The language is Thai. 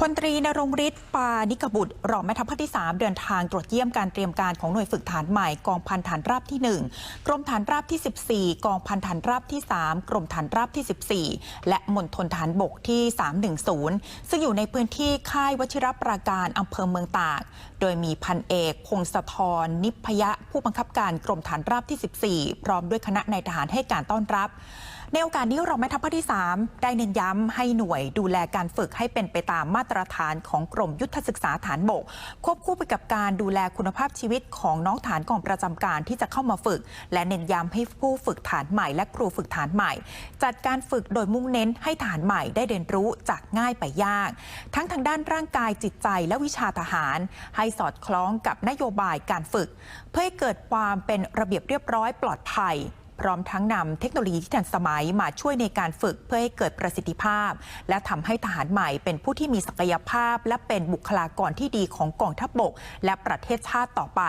พลตรีนรงฤทธิ์ปานิกบุตรรองแม่ทัพภาคที่ 3 เดินทางตรวจเยี่ยมการเตรียมการของหน่วยฝึกฐานใหม่กองพันฐานราบที่ 1 กรมฐานราบที่ 14 กองพันฐานราบที่ 3 กรมฐานราบที่ 14 และมณฑลฐานบกที่ 310 ซึ่งอยู่ในพื้นที่ค่ายวชิรปราการอำเภอเมืองตาก โดยมีพันเอกพงศธรนิพยะผู้บังคับการกรมฐานราบที่ 14 พร้อมด้วยคณะนายทหารให้การต้อนรับในโอกาสนี้รองแม่ทัพภาคที่ 3 ได้เน้นย้ำให้หน่วยดูแลการฝึกให้เป็นไปตามมาตรตรฐานของกรมยุทธศึกษาฐานบก ควบคู่ไปกับการดูแลคุณภาพชีวิตของน้องฐานกองประจำการที่จะเข้ามาฝึก และเน้นย้ำให้ผู้ฝึกฐานใหม่ และครูฝึกฐานใหม่ จัดการฝึกโดยมุ่งเน้นให้ฐานใหม่ได้เรียนรู้จากง่ายไปยาก ทั้งทางด้านร่างกายจิตใจและวิชาทหาร ให้สอดคล้องกับนโยบายการฝึก เพื่อให้เกิดความเป็นระเบียบเรียบร้อยปลอดภัย พร้อมทั้งนำเทคโนโลยีที่ทันสมัยมาช่วยในการฝึกเพื่อให้เกิดประสิทธิภาพ และทำให้ทหารใหม่เป็นผู้ที่มีศักยภาพ และเป็นบุคลากรที่ดีของกองทัพบกและประเทศชาติต่อไป